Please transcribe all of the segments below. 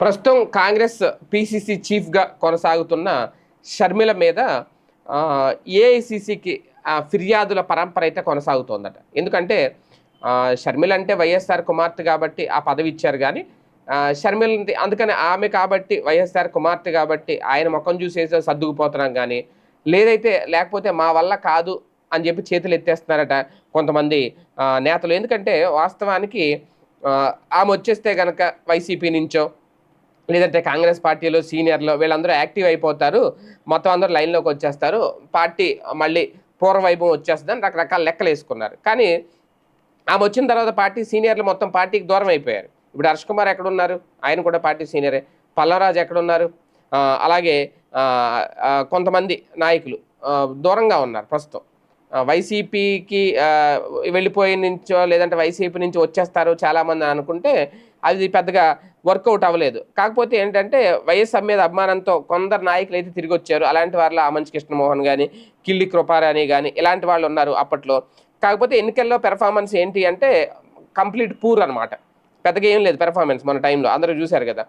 ప్రస్తుతం కాంగ్రెస్ పిసిసి చీఫ్గా కొనసాగుతున్న షర్మిల మీద ఏఐసిసికి ఫిర్యాదుల పరంపర అయితే కొనసాగుతోందట. ఎందుకంటే షర్మిల అంటే వైఎస్ఆర్ కుమార్తె కాబట్టి ఆ పదవి ఇచ్చారు కానీ షర్మిల అందుకని ఆమె కాబట్టి వైఎస్ఆర్ కుమార్తె కాబట్టి ఆయన ముఖం చూసేసి సర్దుకుపోతున్నాం కానీ లేదైతే లేకపోతే మా వల్ల కాదు అని చెప్పి చేతులు ఎత్తేస్తున్నారట కొంతమంది నేతలు. ఎందుకంటే వాస్తవానికి ఆమె వచ్చేస్తే కనుక వైసీపీ నుంచో లేదంటే కాంగ్రెస్ పార్టీలో సీనియర్లు వీళ్ళందరూ యాక్టివ్ అయిపోతారు. మొత్తం అందరూ లైన్లోకి వచ్చేస్తారు. పార్టీ మళ్ళీ పూర్వవైభవం వచ్చేస్తుందని రకరకాల లెక్కలు వేసుకున్నారు. కానీ ఆమె వచ్చిన తర్వాత పార్టీ సీనియర్లు మొత్తం పార్టీకి దూరం అయిపోయారు. ఇప్పుడు హర్ష్ కుమార్ ఎక్కడున్నారు? ఆయన కూడా పార్టీ సీనియరే. పల్లవరాజు ఎక్కడున్నారు? అలాగే కొంతమంది నాయకులు దూరంగా ఉన్నారు ప్రస్తుతం. వైసీపీకి వెళ్ళిపోయి నుంచో లేదంటే వైసీపీ నుంచి వచ్చేస్తారు చాలామంది అనుకుంటే అది పెద్దగా వర్కౌట్ అవ్వలేదు. కాకపోతే ఏంటంటే వైఎస్ఆర్ మీద అభిమానంతో కొందరు నాయకులు అయితే తిరిగి వచ్చారు అలాంటి వారిలో ఆమంచి కృష్ణమోహన్ కానీ కిల్లి కృపారాణి కానీ ఇలాంటి వాళ్ళు ఉన్నారు అప్పట్లో. కాకపోతే ఎన్నికల్లో పెర్ఫార్మెన్స్ ఏంటి అంటే కంప్లీట్ పూర్ అనమాట పెద్దగా ఏం లేదు పెర్ఫార్మెన్స్ మన టైంలో. అందరూ చూశారు కదా.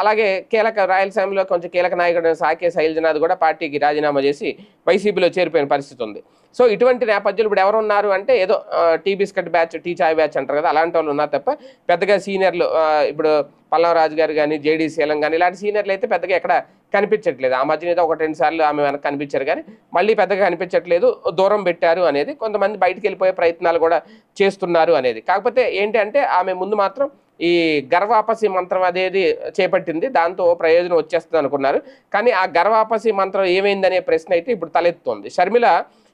అలాగే కీలక రాయలసీమలో కొంచెం కీలక నాయకుడు సాకే శైలజనాథ్ కూడా పార్టీకి రాజీనామా చేసి వైసీపీలో చేరిపోయిన పరిస్థితి ఉంది. సో ఇటువంటి నేపథ్యంలో ఇప్పుడు ఎవరు ఉన్నారు అంటే ఏదో టీ బిస్కెట్ బ్యాచ్ టీ చాయ్ బ్యాచ్ అంటారు కదా అలాంటి వాళ్ళు ఉన్నారు తప్ప పెద్దగా సీనియర్లు ఇప్పుడు పల్లవరాజు గారు కానీ జేడీ శీలం కానీ ఇలాంటి సీనియర్లు అయితే పెద్దగా ఎక్కడ కనిపించట్లేదు. ఆ మధ్యన ఏదో ఒక రెండు సార్లు ఆమె వెనక కనిపించారు కానీ మళ్ళీ పెద్దగా కనిపించట్లేదు దూరం పెట్టారు అనేది కొంతమంది బయటికి వెళ్ళిపోయే ప్రయత్నాలు కూడా చేస్తున్నారు అనేది. కాకపోతే ఏంటి అంటే ఆమె ముందు మాత్రం ఈ గర్వాపసి మంత్రం అనేది చేపట్టింది దాంతో ప్రయోజనం వచ్చేస్తుంది అనుకున్నారు. కానీ ఆ గర్వాపసి మంత్రం ఏమైందనే ప్రశ్న అయితే ఇప్పుడు తలెత్తుంది షర్మిల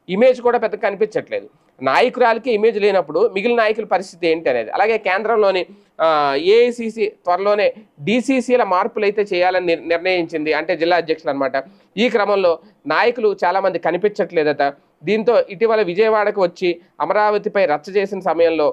ఇమేజ్ కూడా పెద్ద కనిపించట్లేదు. నాయకురాలకి ఇమేజ్ లేనప్పుడు మిగిలిన నాయకుల పరిస్థితి ఏంటి అనేది. అలాగే కేంద్రంలోని ఏఐసిసి త్వరలోనే డీసీసీల మార్పులు అయితే చేయాలని నిర్ణయించింది అంటే జిల్లా అధ్యక్షులు అనమాట ఈ క్రమంలో నాయకులు చాలామంది కనిపించట్లేదట. దీంతో ఇటీవల విజయవాడకు వచ్చి అమరావతిపై రచ్చ చేసిన సమయంలో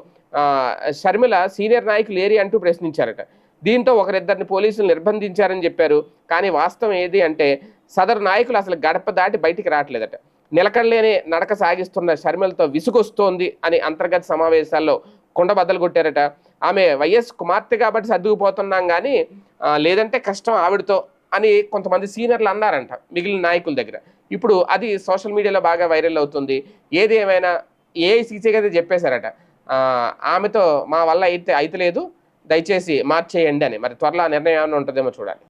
షర్మిల సీనియర్ నాయకులు ఏరి అంటూ ప్రశ్నించారట. దీంతో ఒకరిద్దరిని పోలీసులు నిర్బంధించారని చెప్పారు. కానీ వాస్తవం ఏది అంటే సదరు నాయకులు అసలు గడప దాటి బయటికి రావట్లేదట. నిలకడలేని నడక సాగిస్తున్న షర్మిలతో విసుగొస్తోంది అని అంతర్గత సమావేశాల్లో కుండ బద్దలు కొట్టారట. ఆమె వైఎస్ కుమార్తె కాబట్టి సర్దుకుపోతున్నాం కానీ లేదంటే కష్టం ఆవిడతో అని కొంతమంది సీనియర్లు అన్నారంట మిగిలిన నాయకుల దగ్గర. ఇప్పుడు అది సోషల్ మీడియాలో బాగా వైరల్ అవుతుంది. ఏది ఏమైనా ఏఐసీసీ అయితే చెప్పేశారట. ఆమెతో మా వల్ల అయితే అయితలేదు. దయచేసి మార్చేయండి అని. మరి త్వరలో ఆ నిర్ణయం ఏమైనా ఉంటుందేమో చూడాలి.